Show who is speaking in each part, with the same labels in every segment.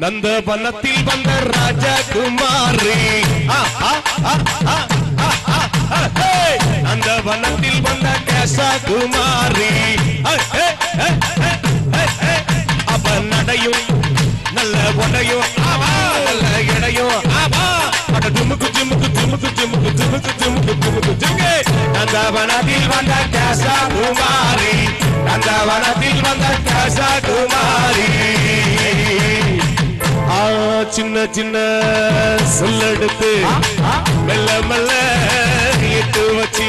Speaker 1: நந்தவனத்தில் வந்த ராஜகுமாரி. ஆ, ஆ, நந்தவனத்தில் வந்த கேசகுமாரி. ஹே, அவ நடையும் நல்ல உடையும் நல்ல இடையும் ஆமா அட ஜுமுக்கு ஜுமுக்கு ஜுமுக்கு ஜுமுக்கு ஜுமுக்கு ஜுமுக்கு. நந்தவனத்தில் வந்த கேசகுமாரி. நந்தவனத்தில் வந்த கேசகுமாரி. சின்ன சின்ன சொல்லெடுத்து மெல்ல மெல்ல இட்டு வச்சு.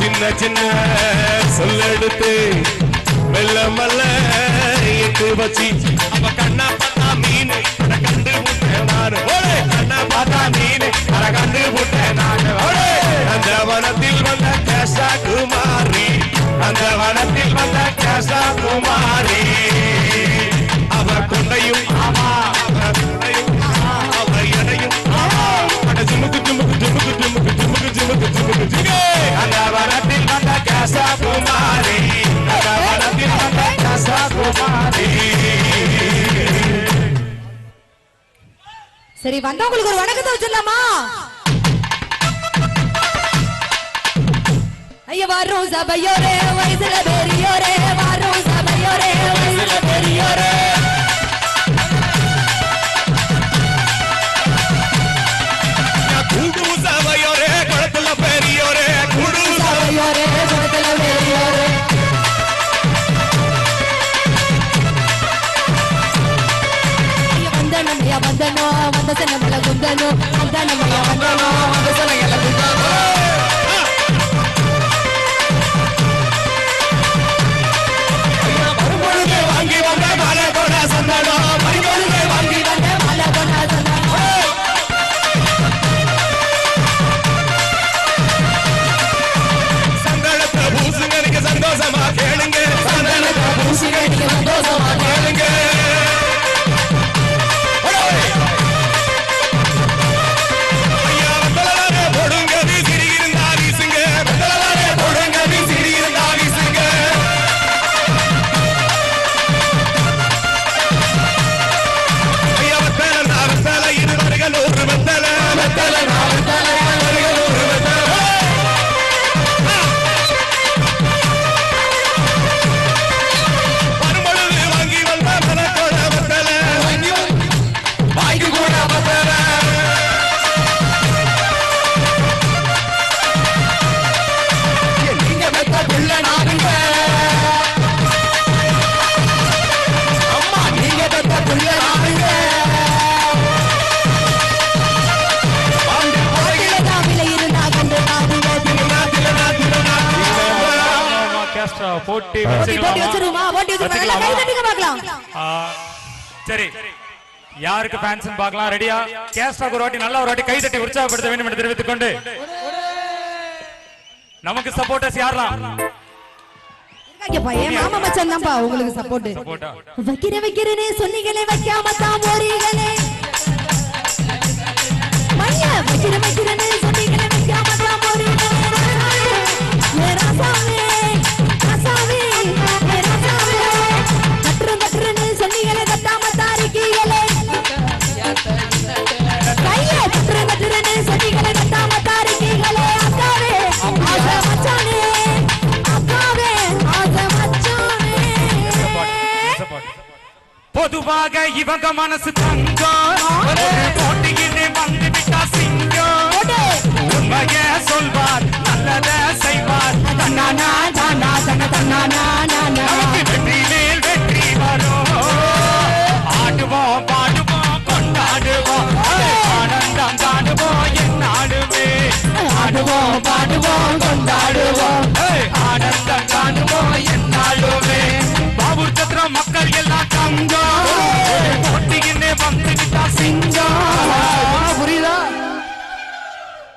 Speaker 1: சின்ன சின்ன சொல்லெடுத்து மெல்ல மெல்ல இட்டு வச்சு. அவ கண்ணா பார்த்தா மீன் கண்டு விட்டேன் நானு கண்ணா பார்த்தா மீன் அட கண்டு விட்டேன் நானு அந்த வனத்தில் வந்த கேசா குமாரி. அந்த வனத்தில் வந்த கேசா குமாரி.
Speaker 2: சரி வந்தவங்களுக்கு ஒரு வணக்கத்தை வச்சிடலாமா? ஐயா வரும் சபையோரே வயசுல பெரியோரே வரும் சபையோரே வயசுல பெரியோரே.
Speaker 1: சபையோரே குளத்துல பெரியோரே குடு
Speaker 2: சபையோரே வந்தனம் வந்த சனமல குந்தனோ வந்தனம் ஐயா வந்தனோ வந்த
Speaker 3: ஆ, சரி யாருக்கு ஃபேன்ஸ் பார்க்கலாம்? ரெடியா கேஸ்டாக்கு ஒரு வாட்டி நல்ல ஒரு வாட்டி கை தட்டி உற்சாகப்படுத்த வேண்டும் என்று தெரிவித்துக் கொண்டு நமக்கு சப்போர்ட்டர்ஸ் யாரெல்லாம்?
Speaker 2: மாமா மச்சான் தான்ப்பா உங்களுக்கு சப்போர்ட்
Speaker 3: சப்போர்ட்டா
Speaker 2: வைக்கிற வைக்கிறேனே சொன்னீங்களே வைக்காம தான் போறீங்களே வைக்கிற.
Speaker 3: இவங்க மனசு தங்கம் போட்டியிலே வந்து விட்டா சிங்கம். உண்மைய சொல்வார் நல்லத செய்வார்
Speaker 2: தன்னானா, தானா, தன, தன்னானா, நானா.
Speaker 3: வெற்றி மேல் வெற்றி வரும் ஆடுவோம் பாடுவோம் கொண்டாடுவோம் ஆனந்தம் காணுவோம் என்னாடுமே
Speaker 2: ஆடுவோம், பாடுவோம், கொண்டாடுவோம்.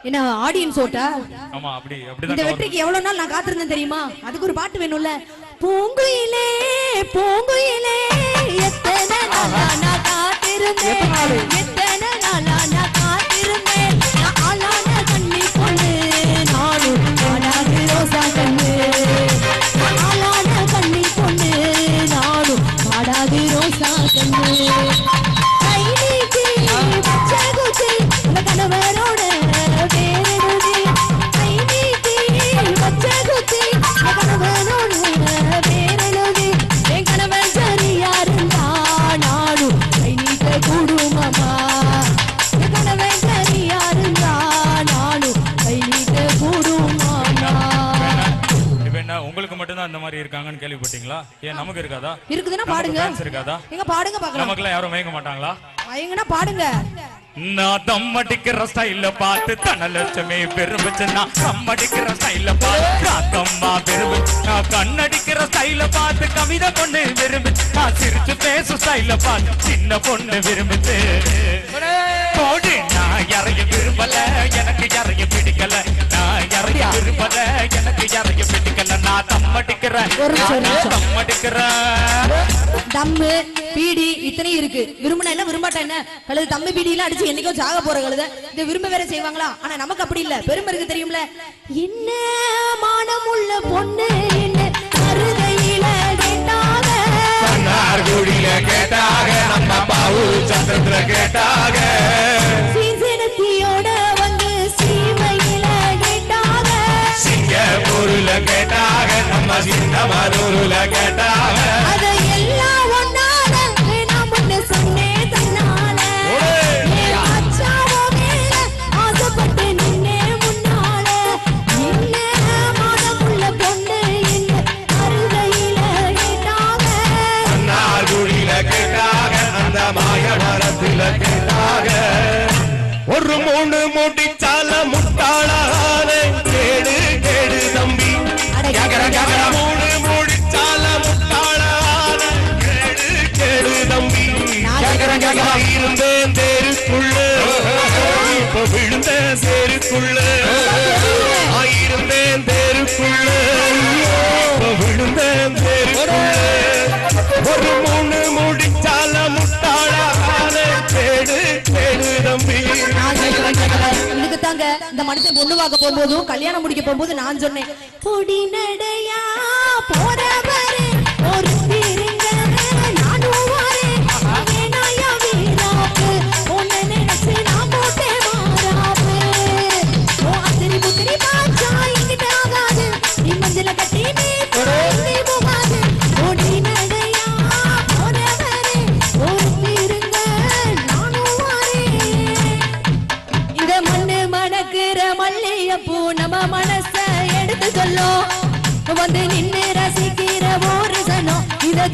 Speaker 2: என்ன ஆடியன்ஸ் ஓட்டா?
Speaker 3: ஆமா அப்படி
Speaker 2: இந்த
Speaker 3: அப்படிதான்
Speaker 2: வெற்றிக்கு எவ்வளவு நாள் நான் காத்திருந்தேன் தெரியுமா? அதுக்கு ஒரு பாட்டு வேணும்ல. பூங்குயிலே பூங்குயிலே எத்தனை நாளா நான் காத்திருந்தேன்? எத்தனை நாளா?
Speaker 3: தான் இந்த மாதிரி இருக்காங்கன்னு கேள்விப்பட்டீங்களா? ஏன் நமக்கு இருக்காதா?
Speaker 2: இருக்குதுன்னா
Speaker 3: நமக்கு
Speaker 2: பாடுங்க.
Speaker 3: இருக்காதா?
Speaker 2: எங்க பாடுங்க பாக்கலாம்
Speaker 3: நமக்குலாம் யாரும் மயங்க மாட்டாங்களா?
Speaker 2: எங்கன்னா பாடுங்க.
Speaker 3: நான் தம் அடிக்கிற ஸ்டைல பார்த்து தனலட்சுமி விரும்புச்சு நான் தம் அடிக்கிற ஸ்டைல பார்த்து காத்தம்மா விரும்புச்சு நான் கண்ணடிக்கிற ஸ்டைல பார்த்து கவிதை பொண்ணு விரும்புச்சு நான் சிரிச்சு பேசும் ஸ்டைல பார்த்து சின்ன பொண்ணு விரும்புச்சு போடு
Speaker 2: தம்மு பீடி இத்தனையும் இருக்கு. விரும்பினா என்ன விரும்பாட்டா என்ன? கழுது தம்மு பீடி எல்லாம் அடிச்சு என்னைக்கோ சாக போற கழுத. இந்த விரும்ப வேற செய்வாங்களா? ஆனா நமக்கு அப்படி இல்ல. பெருமை இருக்கு தெரியும்ல? என்ன மானமுள்ள பொண்ணு என்ன கேட்டாக?
Speaker 1: நம்ம பாவு சத்திரத்துல கேட்டாக.
Speaker 2: கேட்டாக
Speaker 1: நம்ம சின்னமனூர்ல கேட்டாக
Speaker 2: ஒன்னால நான் முன்ன சொன்னேன் தன்னால அச்சாவோ மேல ஆசைப்பட்டு நின்னே முன்னால என்ன மானமுள்ள பொண்ணு என்ன அருகையில
Speaker 1: அந்த ஒரு மூணு முடிச்சால முட்டாளான. கேக்கற தேருக்குள்ள. இப்ப விழுந்த தேருக்குள்ள. ஆயிருந்தேன் தேருக்குள்ள. இப்ப விழுந்த தேருக்குள்ள. ஒரு மூணு முடிச்சால முட்டாளான தேடு தேடு தம்பி.
Speaker 2: இதுக்கு தாங்க இந்த மனுஷன் பொண்ணு பார்க்க போகும்போதும் கல்யாணம் முடிக்க போகும்போது நான் சொன்னேன் பொடி நடையா போறவர சனம் வந்து நின்று ரசிக்கிற ஒரு சனம். இதை